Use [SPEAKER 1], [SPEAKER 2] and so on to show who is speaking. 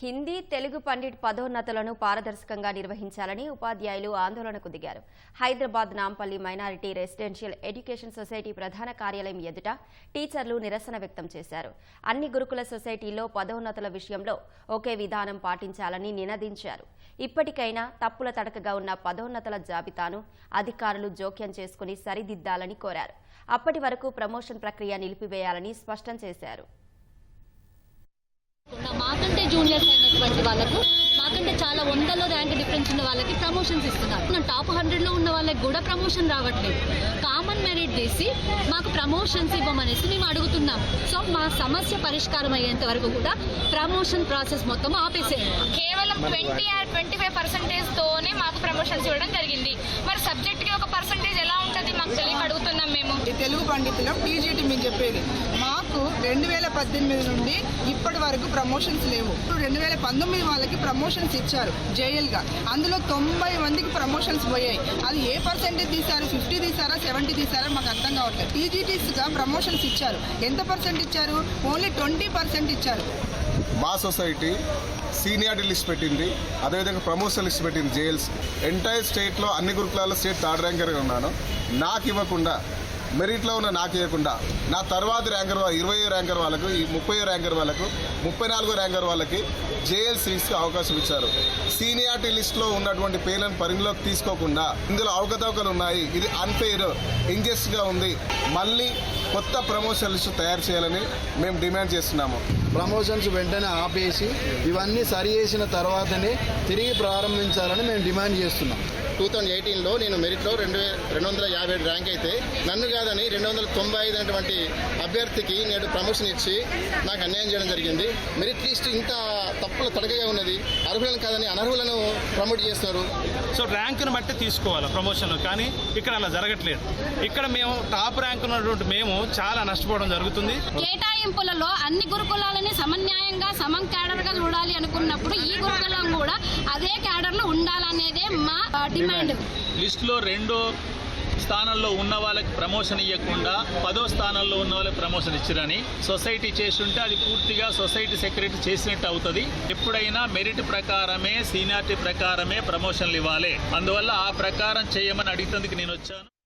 [SPEAKER 1] హిందీ తెలుగు పండిట్ పదోన్నతులను పారదర్శకంగా నిర్వహించాలని ఉపాధ్యాయులు ఆందోళనకు దిగారు. Hyderabad Nampally minority residential education society ప్రధాన కార్యాలయం ఎదుట టీచర్లు నిరసన వ్యక్తం చేశారు. అన్ని గురుకుల సొసైటీల్లో పదోన్నతుల విషయంలో ఒకే విధానం పాటించాలని నినదించారు. ఇప్పటికైనా తప్పుల తడకగా ఉన్న పదోన్నతుల జాబితాను అధికారులు జోక్యం చేసుకుని సరిదిద్దాలని కోరారు. అప్పటి వరకు ప్రమోషన్ ప్రక్రియ నిలిపివేయాలని స్పష్టం చేశారు.
[SPEAKER 2] మాకంటే జూనియర్స్ అయినటువంటి వాళ్ళకు మాకంటే చాలా వందల ర్యాంక్ డిఫరెన్స్ ఉన్న వాళ్ళకి ప్రమోషన్స్ ఇస్తున్నారు. నా టాప్ హండ్రెడ్లో ఉన్న వాళ్ళకి కూడా ప్రమోషన్ రావట్లేదు. కామన్ మెరిట్ తీసి మాకు ప్రమోషన్స్ ఇవ్వమనేసి మేము అడుగుతున్నాం. సో మా సమస్య పరిష్కారం అయ్యేంత వరకు కూడా ప్రమోషన్ ప్రాసెస్ మొత్తం ఆపేసేయాలి
[SPEAKER 3] కేవలం twenty or twenty five percentage తోనే మాకు ప్రమోషన్స్ ఇవ్వడం జరిగింది. మరి సబ్జెక్ట్కి ఒక పర్సెంటేజ్ ఎలా ఉంటుంది మాకు మేము
[SPEAKER 4] ఈ తెలుగు పండితులం టీజీటీ మేము చెప్పేది. మాకు రెండు వేల పద్దెనిమిది నుండి ఇప్పటి వరకు ప్రమోషన్స్ లేవు. ఇప్పుడు రెండు వేల పంతొమ్మిది వాళ్ళకి ప్రమోషన్స్ ఇచ్చారు జేఎల్గా. అందులో తొంభై మందికి ప్రమోషన్స్ పోయాయి. అది ఏ పర్సెంటేజ్ తీశారు? ఫిఫ్టీ తీసారా సెవెంటీ తీసారా మాకు అర్థం కావట్లేదు. టీజీటీస్గా ప్రమోషన్స్ ఇచ్చారు. ఎంత పర్సెంట్ ఇచ్చారు? ఓన్లీ ట్వంటీ పర్సెంట్ ఇచ్చారు.
[SPEAKER 5] మా సొసైటీ సీనియారిటీ లిస్ట్ పెట్టింది. అదేవిధంగా ప్రమోషన్ లిస్ట్ పెట్టింది జేఎల్స్. ఎంటైర్ స్టేట్లో అన్ని గ్రూప్లలో స్టేట్ థర్డ్ ర్యాంకర్గా ఉన్నాను. నాకు ఇవ్వకుండా మెరిట్లో ఉన్న నాకు ఇవ్వకుండా నా తర్వాత ర్యాంకర్ ఇరవై ర్యాంకర్ వాళ్ళకు ఈ ముప్పై ర్యాంకర్ వాళ్ళకు ముప్పై నాలుగో ర్యాంకర్ వాళ్ళకి జేఎల్ సీట్స్కి అవకాశం ఇచ్చారు. సీనియారిటీ లిస్ట్లో ఉన్నటువంటి పేర్లను పరిగణలోకి తీసుకోకుండా ఇందులో అవకతవకలు ఉన్నాయి. ఇది అన్ఫెయిర్ ఇంజస్ట్గా ఉంది. మళ్ళీ కొత్త ప్రమోషన్ తయారు చేయాలని మేము డిమాండ్ చేస్తున్నాము.
[SPEAKER 6] ప్రమోషన్స్ వెంటనే ఆపేసి ఇవన్నీ సరి చేసిన తర్వాతనే తిరిగి ప్రారంభించాలని మేము డిమాండ్ చేస్తున్నాం.
[SPEAKER 7] టూ థౌజండ్ ఎయిటీన్లో నేను మెరిట్లో రెండు వే రెండు వందల యాభై ఏడు ర్యాంక్ అయితే నన్ను కాదని రెండు వందల తొంభై ఐదు అనేటువంటి అభ్యర్థికి నేడు ప్రమోషన్ ఇచ్చి నాకు అన్యాయం చేయడం జరిగింది. మెరిట్ లిస్ట్ ఇంత తప్పుల తడకగా ఉన్నది. అర్హులను కాదని అనర్హులను ప్రమోట్ చేస్తున్నారు.
[SPEAKER 8] సో ర్యాంకును బట్టి తీసుకోవాలి ప్రమోషన్ కానీ ఇక్కడ అలా జరగట్లేదు. ఇక్కడ మేము టాప్ ర్యాంక్ ఉన్నటువంటి మేము చాలా నష్టపోవడం జరుగుతుంది.
[SPEAKER 2] కేటాయింపులలో అన్ని గురుకులాలని సమన్యాయంగా సమం క్యాడర్గా చూడాలి అనుకున్నప్పుడు ఈ గురుకులం కూడా అదే క్యాడర్లో ఉండాలనేదే డిమాండ్.
[SPEAKER 9] లిస్టులో రెండో స్థానంలో ఉన్న వాళ్ళకి ప్రమోషన్ ఇవ్వకుండా పదో స్థానంలో ఉన్న వాళ్ళకి ప్రమోషన్ ఇచ్చిరని సొసైటీ చేస్తుంటే అది పూర్తిగా సొసైటీ సెక్రటరీ చేసినట్టు అవుతుంది. ఎప్పుడైనా మెరిట్ ప్రకారమే సీనియారిటీ ప్రకారమే ప్రమోషన్లు ఇవ్వాలి. అందువల్ల ఆ ప్రకారం చేయమని అడిగినందుకు నేను వచ్చాను.